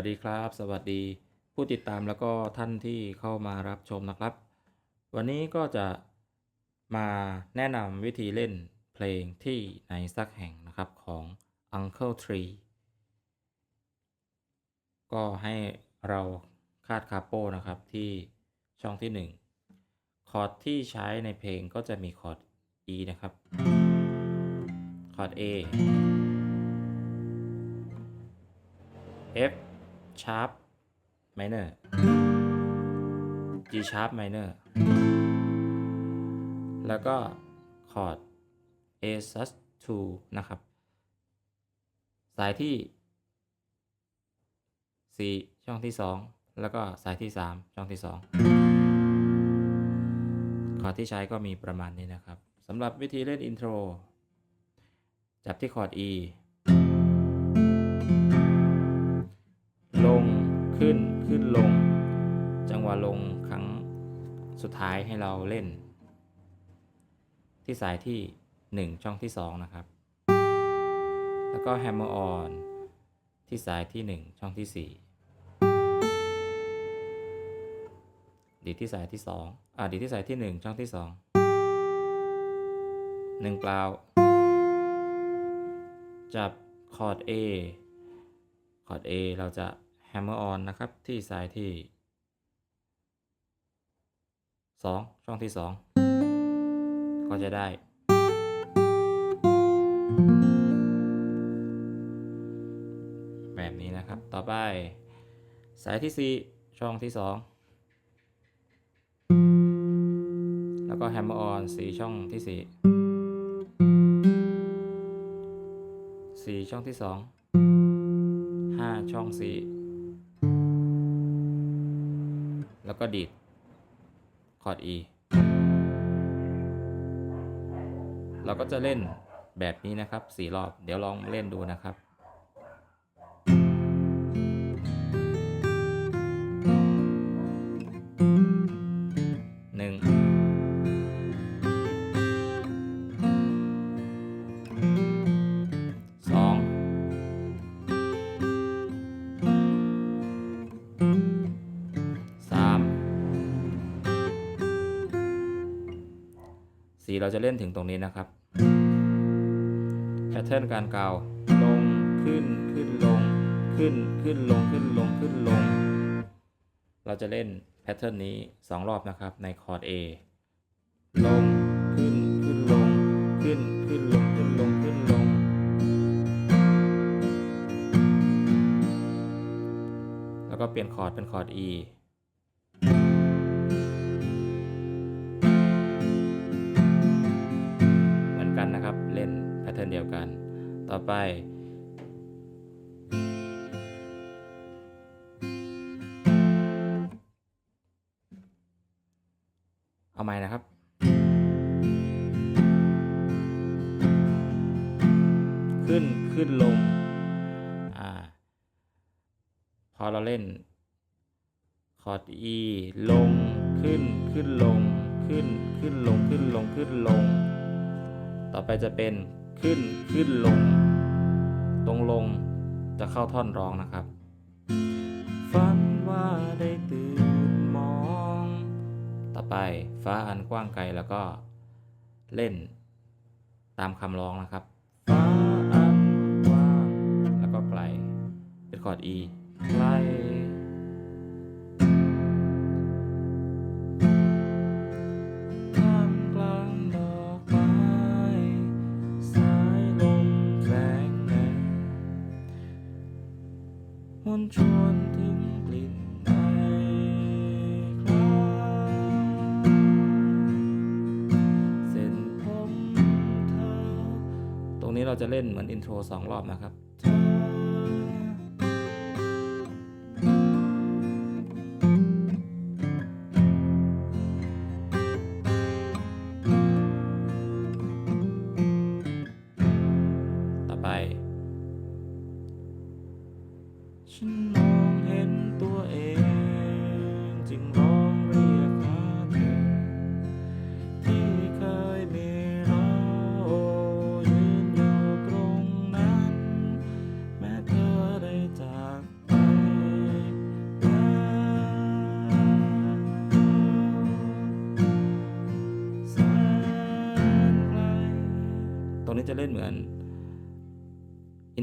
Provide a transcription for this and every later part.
วัสดีครับ สวัสดีผู้ติดตามแล้วก็ท่านที่เข้ามารับชมนะครับ วันนี้ก็จะมาแนะนำวิธีเล่นเพลงที่ไหนสักแห่งนะครับของ Uncle Tree ก็ให้เราคาดคาโป้นะครับที่ช่องที่ 1 คอร์ดที่ใช้ในเพลงก็จะมีคอร์ด E นะครับ คอร์ด A F sharp minor G sharp minor แล้วก็คอร์ด A sus 2นะครับ สายที่ 4 ช่องที่ 2 แล้วก็สายที่ 3 ช่องที่ 2 คอร์ดที่ใช้ก็มีประมาณนี้นะครับสำหรับวิธีเล่นอินโทร จับที่คอร์ด E ขึ้นขึ้นลง จังหวะลงครั้งสุดท้ายให้เราเล่น ที่สายที่ 1 ช่องที่ 2 นะครับ แล้วก็ hammer on ที่สายที่ 1 ช่องที่ 4 ดีที่สายที่ 2 อ่าดีที่สายที่ 1 ช่องที่ 2 1 เปล่า จับคอร์ด A คอร์ด A เราจะ hammer on นะครับ ที่สายที่ 2 ช่องที่ 2 ก็จะได้ แบบนี้นะครับ ต่อไป สายที่ 4 ช่องที่ 2 แล้วก็ hammer on 4ช่องที่4 4ช่องที่2 5ช่อง4 แล้วก็ดีดคอร์ด E เราก็จะเล่นแบบนี้นะครับ4รอบ เดี๋ยวลองเล่นดูนะครับ สีเราจะเล่นถึงตรงนี้นะครับแพทเทิร์นการกล่าวลงขึ้นขึ้นลงขึ้นขึ้นลงขึ้นลงขึ้นลง เราจะเล่นแพทเทิร์นนี้ 2 รอบนะครับในคอร์ด A ลงขึ้นขึ้นลงขึ้นขึ้นลงขึ้นลงขึ้นลง แล้วก็เปลี่ยนคอร์ดเป็นคอร์ด E ต่อไป เอาใหม่นะครับ ขึ้นขึ้นลงอ่าพอเราเล่น คอร์ด E ลงขึ้นขึ้นลงขึ้นขึ้นลงขึ้นลงขึ้นลง ต่อไปจะเป็นขึ้นขึ้นลง ตรงลงจะเข้าท่อนร้องนะครับ ฝันว่าได้ตื่นมอง ต่อไปฟ้าอันกว้างไกลแล้วก็เล่นตามคำร้องนะครับ ฟ้าอันกว้างแล้วก็ไกลเป็นคอร์ด E ไกล ชวนถึงกลิ่นไอคลายเส้นผมเธอตรงนี้เราจะเล่นเหมือนอินโทรสองรอบนะครับ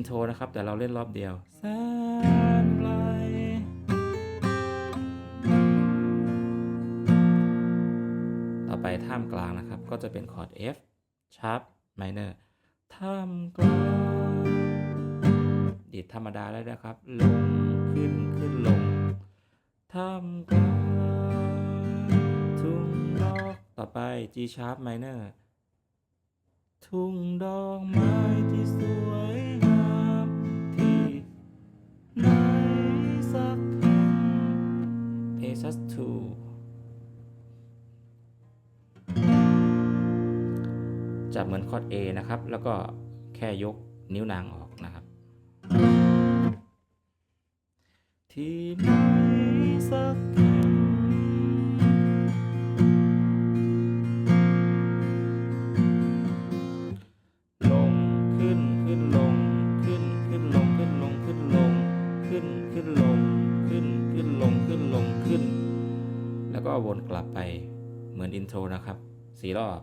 โทรนะครับ แต่เราเล่นรอบเดียวแสนไกลต่อไปท่ามกลางนะครับ ก็จะเป็นคอร์ด F sharp minor ท่ามกลาง ดีดธรรมดาได้ด้วยครับ ลงขึ้นขึ้นลงท่ามกลางทุ่งดอกต่อไป G sharp minor ทุ่งดอกไม้ที่สวย just to จับเหมือนคอร์ด A นะครับ แล้วก็แค่ยกนิ้วนางออกนะครับ ที่ไหนสัก โทรนะครับสี่รอบ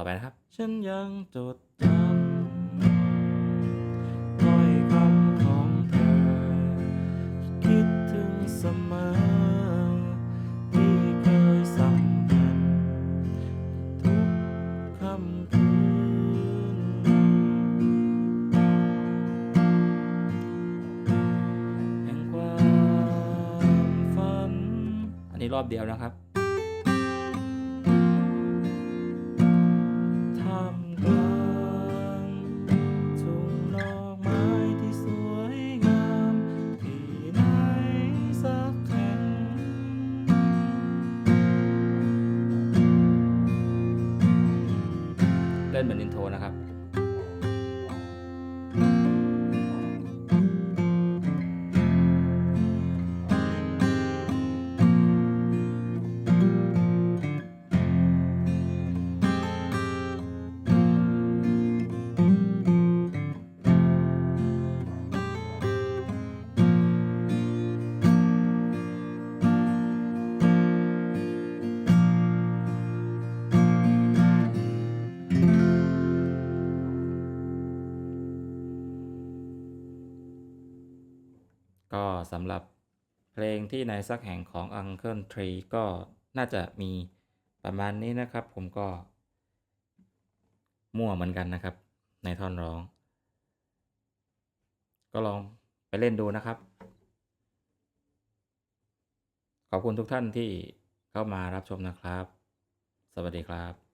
ต่อไปนะครับ ฉันยังจดจำถ้อยคำของเธอ คิดถึงเสมอที่เคยสัมผัสทุกคำคืนแห่งความฝัน อันนี้รอบเดียวนะครับ สำหรับเพลงที่ในสักแห่งของ Uncle Tree ก็น่าจะมีประมาณนี้นะครับ ผมก็ มั่วเหมือนกันนะครับ ในท่อนร้อง ก็ลองไปเล่นดูนะครับ ขอบคุณทุกท่านที่เข้ามารับชมนะครับ สวัสดีครับ